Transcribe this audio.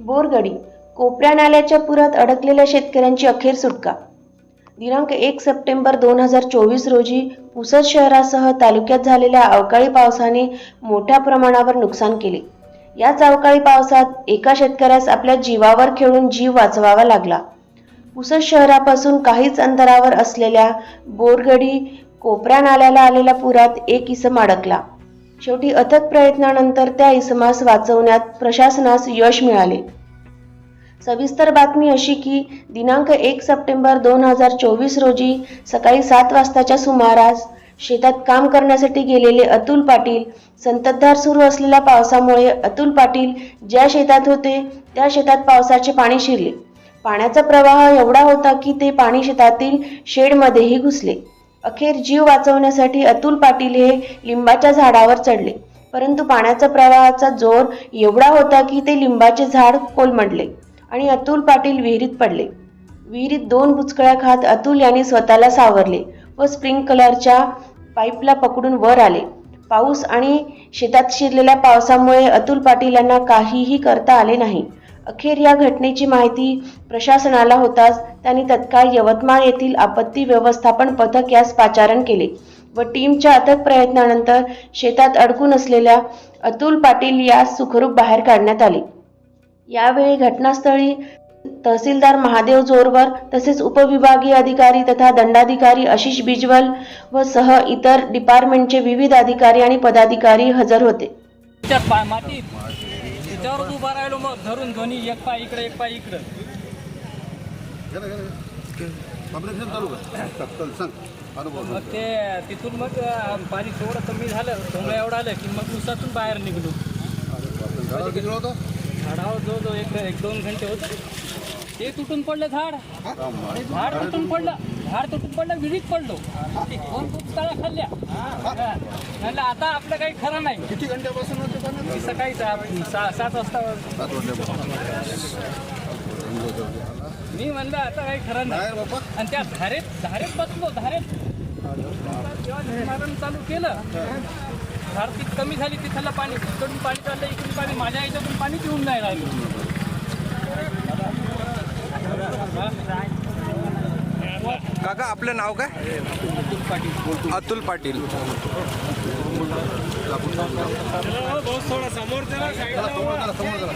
बोरगडी कोपऱ्या नाल्याच्या पुरात अडकलेल्या शेतकऱ्यांची अखेर सुटका. दिनांक एक सप्टेंबर दोन हजार चोवीस रोजी पुसद शहरासह तालुक्यात झालेल्या अवकाळी पावसाने मोठ्या प्रमाणावर नुकसान केले. याच अवकाळी पावसात एका शेतकऱ्यास आपल्या जीवावर खेळून जीव वाचवावा लागला. पुसद शहरापासून काहीच अंतरावर असलेल्या बोरगडी कोपऱ्या नाल्याला आलेल्या पुरात एक इसम अडकला. शेवटी अथक प्रयत्नानंतर त्या इसमास वाचवण्यात प्रशासनास यश मिळाले. सविस्तर बातमी अशी की दिनांक एक सप्टेंबर दोन हजार चोवीस रोजी सकाळी सात वाजताच्या सुमारास शेतात काम करण्यासाठी गेलेले अतुल पाटील संततधार सुरू असलेल्या पावसामुळे अतुल पाटील ज्या शेतात होते त्या शेतात पावसाचे पाणी शिरले. पाण्याचा प्रवाह एवढा होता की ते पाणी शेतातील शेडमध्येही घुसले. अखेर जीव वाचवण्यासाठी अतुल पाटील हे लिंबाच्या झाडावर चढले. परंतु पाण्याचा प्रवाहाचा जोर एवढा होता की ते लिंबाचे झाड कोलमडले. आणि अतुल पाटील विहिरीत पडले. विहिरीत दोन बुचकळ्या खात अतुल यांनी स्वतःला सावरले व स्प्रिंकलरच्या पाईपला पकडून वर आले. पाऊस आणि शेतात शिरलेल्या पावसामुळे अतुल पाटील यांना काहीही करता आले नाही. अखेर या घटनेची माहिती प्रशासनाला होताच त्यांनी तत्काळ यवतमाळ येथील आपत्ती व्यवस्थापन पथक यास पाचारण केले व टीमच्या अथक प्रयत्नानंतर शेतात अडकून असलेल्या अतुल पाटील यास सुखरूप बाहेर काढण्यात आले. यावेळी घटनास्थळी तहसीलदार महादेव जोरवर तसेच उपविभागीय अधिकारी तथा दंडाधिकारी आशिष बिजवल व सह इतर डिपार्टमेंटचे विविध अधिकारी आणि पदाधिकारी हजर होते. त्याच्यावर उभा राहिलो मग धरून ध्वनी एक पाय इकडे एक पाय इकडे. मग ते तिथून मग पाणी थोडं कमी झालं थोडं एवढं आलं की मग उसातून बाहेर निघलो. झाडावर जो जो एक एक दोन घंटे होते. ते तुटून पडलं झाड. झाड तुटून पडलं. झाड तुटून पडलं विहिरीत पडलो. दोन खूप तळ्या खाल्ल्या. म्हणलं आता आपलं काही खरं नाही. किती घंट्यापासून होते सकाळी सहा सात वाजता मी म्हणलं आता काही खरं नाही. आणि त्या धारेत धारेत बसलो धारेत जेव्हा निर्माण चालू केलं ती कमी झाली तिथलं पाणी तिकडून पाणी चाललं इकडून पाणी माझ्या याच्यातून पाणी पिऊन नाही राहिलं. काका आपलं नाव काय? अतुल पाटील. समोर जरा समोर